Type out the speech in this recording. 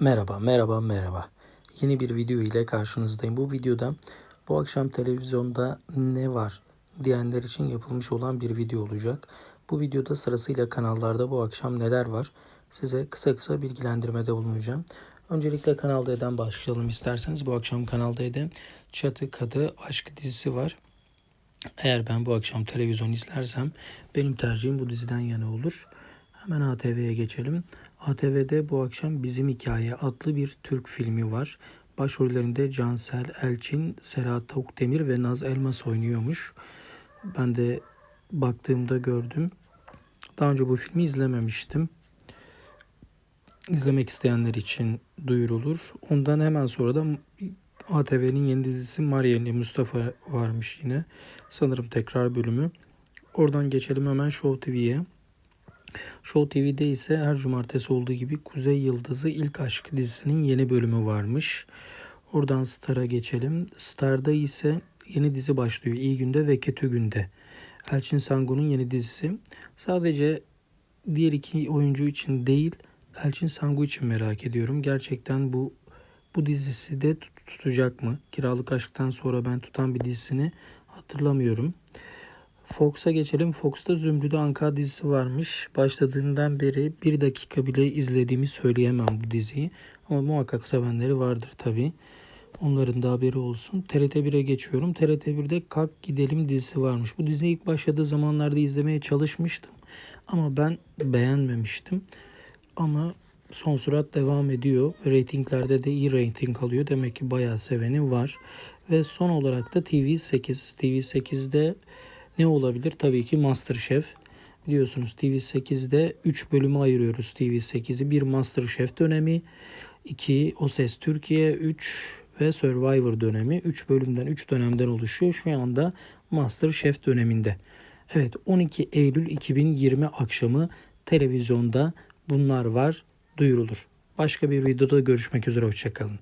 Merhaba, merhaba, merhaba. Yeni bir video ile karşınızdayım. Bu videoda bu akşam televizyonda ne var diyenler için yapılmış olan bir video olacak. Bu videoda sırasıyla kanallarda bu akşam neler var size kısa kısa bilgilendirmede bulunacağım. Öncelikle Kanal D'den başlayalım isterseniz. Bu akşam Kanal D'de Çatı Kadı Aşk dizisi var. Eğer ben bu akşam televizyon izlersem benim tercihim bu diziden yana olur. Hemen ATV'ye geçelim. ATV'de bu akşam Bizim Hikaye adlı bir Türk filmi var. Başrollerinde Cansel Elçin, Serhat Tavukdemir ve Naz Elmas oynuyormuş. Ben de baktığımda gördüm. Daha önce bu filmi izlememiştim. İzlemek isteyenler için duyurulur. Ondan hemen sonra da ATV'nin yeni dizisi Marielli Mustafa varmış yine. Sanırım tekrar bölümü. Oradan geçelim hemen Show TV'ye. Show TV'de ise her cumartesi olduğu gibi Kuzey Yıldızı İlk Aşk dizisinin yeni bölümü varmış. Oradan Star'a geçelim. Star'da ise yeni dizi başlıyor. İyi Günde ve Kötü Günde. Elçin Sangu'nun yeni dizisi. Sadece diğer iki oyuncu için değil, Elçin Sangu için merak ediyorum. Gerçekten bu bu dizisi de tut- tutacak mı? Kiralık Aşk'tan sonra ben tutan bir dizisini hatırlamıyorum. Fox'a geçelim. Fox'ta Zümrüdü Anka dizisi varmış. Başladığından beri bir dakika bile izlediğimi söyleyemem bu diziyi. Ama muhakkak sevenleri vardır tabii. Onların da haberi olsun. TRT 1'e geçiyorum. TRT 1'de Kalk Gidelim dizisi varmış. Bu diziyi ilk başladığı zamanlarda izlemeye çalışmıştım. Ama ben beğenmemiştim. Ama son sürat devam ediyor. Ratinglerde de iyi rating alıyor. Demek ki bayağı seveni var. Ve son olarak da TV8. TV8'de ne olabilir? Tabii ki Masterchef. Biliyorsunuz TV8'de 3 bölümü ayırıyoruz TV8'i. Bir Masterchef dönemi, 2 O Ses Türkiye, 3 ve Survivor dönemi. 3 bölümden 3 dönemden oluşuyor. Şu anda Masterchef döneminde. Evet 12 Eylül 2020 akşamı televizyonda bunlar var duyurulur. Başka bir videoda görüşmek üzere hoşçakalın.